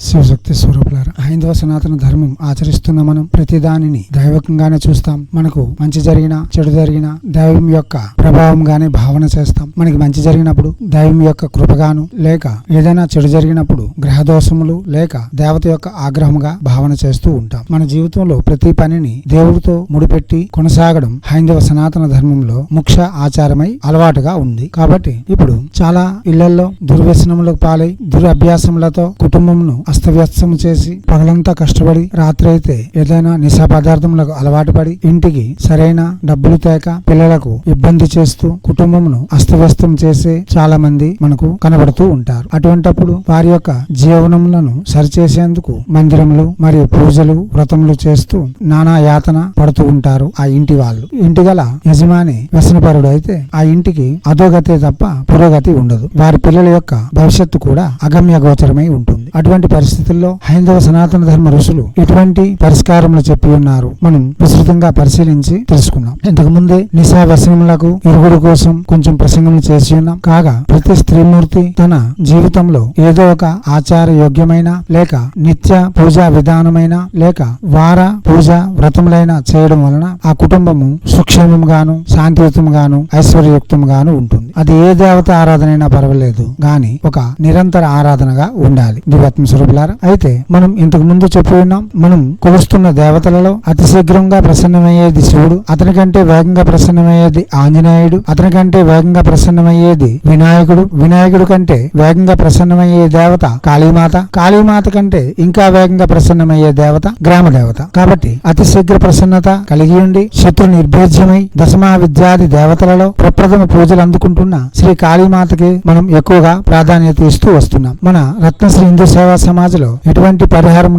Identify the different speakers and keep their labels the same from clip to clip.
Speaker 1: శివశక్తి స్వరూపులారా హైందవ సనాతన ధర్మం ఆచరిస్తున్న మనం ప్రతి దానిని దైవకంగానే చూస్తాం. మనకు మంచి జరిగిన చెడు జరిగిన దైవం యొక్క ప్రభావంగానే భావన చేస్తాం. మనకి మంచి జరిగినప్పుడు దైవం యొక్క కృపగాను లేక ఏదైనా చెడు జరిగినప్పుడు గ్రహ దోషములు లేక దేవత యొక్క ఆగ్రహముగా భావన చేస్తూ ఉంటాం. మన జీవితంలో ప్రతి పనిని దేవుడితో ముడిపెట్టి కొనసాగడం హైందవ సనాతన ధర్మంలో ముఖ్య ఆచారమై అలవాటుగా ఉంది. కాబట్టి ఇప్పుడు చాలా ఇళ్ళలో దుర్వ్యసనములకు పాలై దురభ్యాసములతో కుటుంబమును అస్తవ్యస్తం చేసి పగలంతా కష్టపడి రాత్రి అయితే ఏదైనా నిశా పదార్థములకు అలవాటు పడి ఇంటికి సరైన డబ్బులు తేక పిల్లలకు ఇబ్బంది చేస్తూ కుటుంబమును అస్తవ్యస్తం చేసే చాలా మంది మనకు కనబడుతూ ఉంటారు. అటువంటప్పుడు వారి యొక్క జీవనములను సరిచేసేందుకు మందిరములు మరియు పూజలు వ్రతములు చేస్తూ నానా యాతన పడుతూ ఉంటారు ఆ ఇంటి వాళ్ళు. ఇంటి గల యజమాని వ్యసనపరుడు అయితే ఆ ఇంటికి అధోగతే తప్ప పురోగతి ఉండదు. వారి పిల్లల యొక్క భవిష్యత్తు కూడా అగమ్య గోచరమై ఉంటుంది. అటువంటి పరిస్థితుల్లో హైందవ సనాతన ధర్మ ఋషులు ఎటువంటి పరిష్కారములు చెప్పి ఉన్నారు. మనం విస్తృతంగా పరిశీలించి తెలుసుకున్నాం ఇంతకు ముందే నిశా వ్యసనములకు ఇరుగుడు కోసం కొంచెం ప్రసంగం చేసి ఉన్నాం. కాగా ప్రతి స్త్రీమూర్తి తన జీవితంలో ఏదో ఒక ఆచార యోగ్యమైన లేక నిత్య పూజా విధానమైన లేక వార పూజ వ్రతములైన చేయడం వలన ఆ కుటుంబము సుక్షేమంగాను శాంతియుతంగాను ఐశ్వర్యయుక్తంగాను ఉంటుంది. అది ఏ దేవత ఆరాధన అయినా పర్వాలేదు. గాని ఒక నిరంతర ఆరాధనగా ఉండాలి. దివాత్మ స్వరూపులారా అయితే మనం ఇంతకు ముందు చెప్పి ఉన్నాం మనం కొలుస్తున్న దేవతలలో అతి శీఘ్రంగా ప్రసన్నమయ్యేది శివుడు అతని కంటే వేగంగా ప్రసన్నమయ్యేది ఆంజనేయుడు అతని కంటే వేగంగా ప్రసన్నమయ్యేది వినాయకుడు వినాయకుడు కంటే వేగంగా ప్రసన్నమయ్యే దేవత కాళీమాత కాళీమాత కంటే ఇంకా వేగంగా ప్రసన్నమయ్యే దేవత గ్రామ దేవత కాబట్టి అతి శీఘ్ర ప్రసన్నత కలిగి ఉండి శత్రు నిర్భేజ్యమై దశమా విద్యాది దేవతలలో ప్రప్రథమ పూజలు అందుకుంటున్న శ్రీ కాళీమాతకి మనం ఎక్కువగా ప్రాధాన్యత ఇస్తూ వస్తున్నాం. మన రత్నశ్రీ హిందూ సేవా సమాజ్లో ఎటువంటి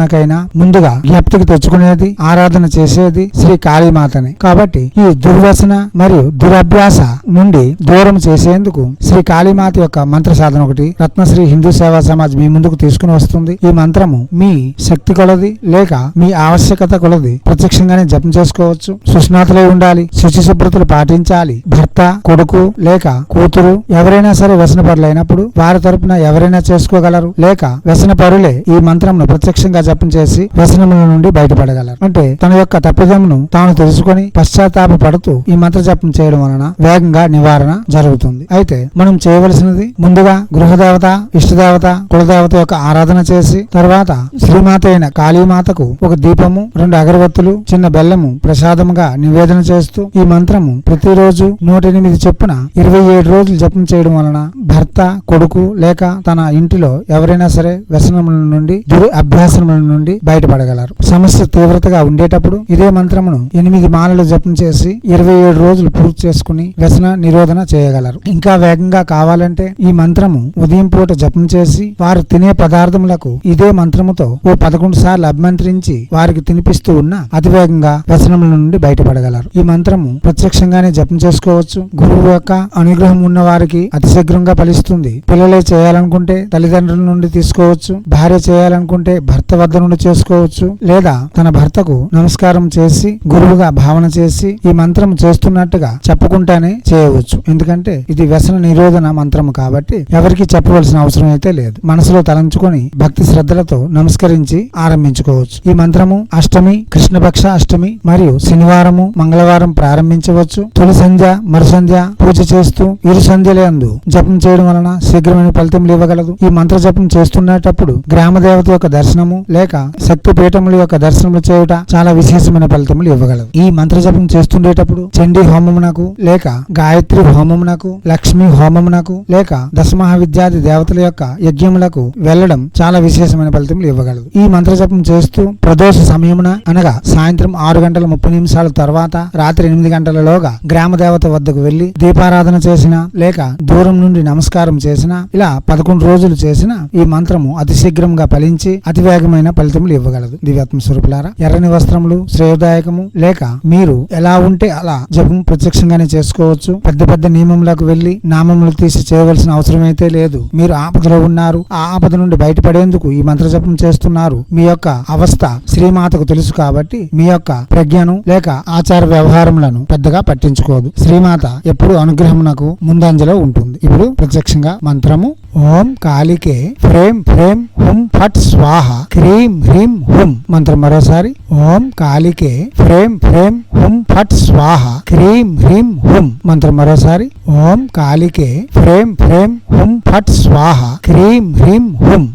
Speaker 1: నాకైనా ముందుగా జ్ఞప్తికి తెచ్చుకునేది ఆరాధన చేసేది శ్రీ కాళీమాతని. కాబట్టి ఈ దుర్వ్యసన మరియు దురభ్యాస నుండి దూరం చేసేందుకు శ్రీ కాళీమాత యొక్క మంత్ర సాధన ఒకటి రత్నశ్రీ హిందూ సేవా సమాజ్ మీ ముందుకు తీసుకుని వస్తుంది. ఈ మంత్రము మీ శక్తి కొలది లేక మీ ఆవశ్యకత కొలది ప్రత్యక్షంగానే జపం చేసుకోవచ్చు. సుస్నాతులై ఉండాలి శుచి శుభ్రతలు పాటించాలి. భర్త కొడుకు లేక కూతురు ఎవరైనా సరే వ్యసన పరులైనప్పుడు వారి తరపున ఎవరైనా చేసుకోగలరు లేక వ్యసన పరులు ఈ మంత్రంను ప్రత్యక్షంగా జపం చేసి వ్యసనముల నుండి బయటపడగలరు. అంటే తన యొక్క తప్పిదమును తాను తెలుసుకొని పశ్చాత్తాప పడుతూ ఈ మంత్ర జపం చేయడం వలన వేగంగా నివారణ జరుగుతుంది. అయితే మనం చేయవలసినది ముందుగా గృహదేవత ఇష్టదేవత కులదేవత యొక్క ఆరాధన చేసి తర్వాత శ్రీమాత అయిన కాళీమాతకు ఒక దీపము రెండు అగరవత్తులు చిన్న బెల్లము ప్రసాదముగా నివేదన చేస్తూ ఈ మంత్రము ప్రతిరోజు నూట ఎనిమిది చొప్పున ఇరవై ఏడు రోజులు జపం చేయడం వలన భర్త కొడుకు లేక తన ఇంటిలో ఎవరైనా సరే వ్యసనం వ్యసనముల నుండి దురు అభ్యాసముల నుండి బయటపడగలరు. సమస్య తీవ్రతగా ఉండేటప్పుడు ఇదే మంత్రమును ఎనిమిది మాలలు జపం చేసి ఇరవై ఏడు రోజులు పూర్తి చేసుకుని వ్యసన నిరోధన చేయగలరు. ఇంకా వేగంగా కావాలంటే ఈ మంత్రము ఉదయం పూట జపం చేసి వారు తినే పదార్థములకు ఇదే మంత్రముతో ఓ పదకొండు సార్లు అభిమంత్రించి వారికి తినిపిస్తూ ఉన్న అతివేగంగా వ్యసనముల నుండి బయటపడగలరు. ఈ మంత్రము ప్రత్యక్షంగానే జపం చేసుకోవచ్చు. గురువు యొక్క అనుగ్రహం ఉన్న వారికి అతి శీఘ్రంగా ఫలిస్తుంది. పిల్లలే చేయాలనుకుంటే తల్లిదండ్రుల నుండి తీసుకోవచ్చు. భార్య చేయాలనుకుంటే భర్త వద్ద నుండి చేసుకోవచ్చు లేదా తన భర్తకు నమస్కారం చేసి గురువుగా భావన చేసి ఈ మంత్రం చేస్తున్నట్టుగా చెప్పుకుంటానే చేయవచ్చు. ఎందుకంటే ఇది వ్యసన నిరోధన మంత్రము కాబట్టి ఎవరికి చెప్పవలసిన అవసరం అయితే లేదు. మనసులో తలంచుకొని భక్తి శ్రద్ధలతో నమస్కరించి ఆరంభించుకోవచ్చు. ఈ మంత్రము అష్టమి కృష్ణపక్ష అష్టమి మరియు శనివారము మంగళవారం ప్రారంభించవచ్చు. తొలి సంధ్య మరు సంధ్య పూజ చేస్తూ ఇరు సంధ్యలందు జపం చేయడం వలన శీఘ్రమైన ఫలితములు ఇవ్వగలదు. ఈ మంత్ర జపం చేస్తున్నటప్పుడు గ్రామ దేవత యొక్క దర్శనము లేక శక్తిపీఠముల యొక్క దర్శనములు చేయుట చాలా విశేషమైన ఫలితములు ఇవ్వగలవు. ఈ మంత్ర జపం చేస్తుండేటప్పుడు చండీ హోమమునకు లేక గాయత్రి హోమమునకు లక్ష్మీ హోమమునకు లేక దశమహావిద్యాది దేవతల యొక్క యజ్ఞములకు వెళ్ళడం చాలా విశేషమైన ఫలితములు ఇవ్వగలదు ఈ మంత్ర జపం చేస్తూ ప్రదోష సమయమున అనగా సాయంత్రం ఆరు గంటల ముప్పై నిమిషాల తర్వాత రాత్రి ఎనిమిది గంటలలోగా గ్రామ దేవత వద్దకు వెళ్ళి దీపారాధన చేసిన లేక దూరం నుండి నమస్కారం చేసిన ఇలా పదకొండు రోజులు చేసిన ఈ మంత్రము అతిశయ శీఘ్రంగా ఫలించి అతివేగమైన ఫలితములు ఇవ్వగలదు. దివ్యాత్మ స్వరూపులారా ఎర్రని వస్త్రములు శ్రేయదాయకము లేక మీరు ఎలా ఉంటే అలా జపం ప్రత్యక్షంగానే చేసుకోవచ్చు. పెద్ద పెద్ద నియమములకు వెళ్ళి నామములు తీసి చేయవలసిన అవసరం అయితే లేదు. మీరు ఆపదలో ఉన్నారు. ఆ ఆపద నుండి బయటపడేందుకు ఈ మంత్ర జపం చేస్తున్నారు. మీ యొక్క అవస్థ శ్రీమాతకు తెలుసు కాబట్టి మీ యొక్క ప్రజ్ఞను లేక ఆచార వ్యవహారములను పెద్దగా పట్టించుకోదు. శ్రీమాత ఎప్పుడు అనుగ్రహమునకు ముందంజలో ఉంటుంది. ఇప్పుడు ప్రత్యక్షంగా మంత్రము. ఓం కాళికే. ఫ్రేమ్ ఫ్రేమ్ హుం ఫట్ స్వాహ. క్రీం హ్రీం హుం. మంత్రం మరోసారి. ఓం కాళికే. ఫ్రేం ఫ్రేం హుం ఫట్ స్వాహ. క్రీం హ్రీం హుం. మంత్రం మరోసారి. ఓం కాళికే. ఫ్రేం ఫ్రేం హుం ఫట్ స్వాహ. క్రీం హ్రీం హుం.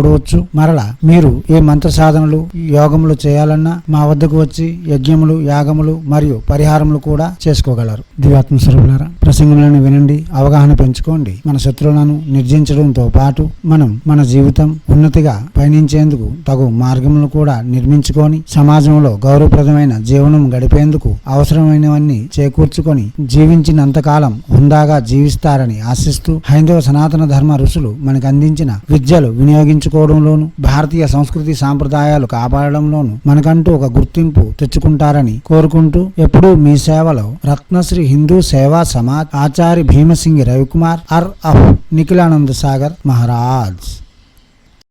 Speaker 1: చూడవచ్చు. మరలా మీరు ఏ మంత్ర సాధనలు యోగములు చేయాలన్నా మా వద్దకు వచ్చి యజ్ఞములు యాగములు మరియు పరిహారములు కూడా చేసుకోగలరు. దివాత్మ స్వరూపులారా ప్రసంగములను వినండి అవగాహన పెంచుకోండి. మన శత్రువులను నిర్జించడంతో పాటు మనం మన జీవితం ఉన్నతిగా పయనించేందుకు తగు మార్గములు కూడా నిర్మించుకొని సమాజంలో గౌరవప్రదమైన జీవనం గడిపేందుకు అవసరమైనవన్నీ చేకూర్చుకొని జీవించినంతకాలం హుందాగా జీవిస్తారని ఆశిస్తూ హైందవ సనాతన ధర్మ ఋషులు మనకు అందించిన విద్యలు వినియోగించుకోవడంలోను భారతీయ సంస్కృతి సాంప్రదాయాలు కాపాడడంలోను మనకంటూ ఒక గుర్తింపు తెచ్చుకుంటారని కోరుకుంటూ ఎప్పుడూ మీ సేవలో రత్నశ్రీ హిందూ సేవా సమాజం आचार्य भीम सिंह रविकुमार और अफ निखिलानंद सागर महाराज।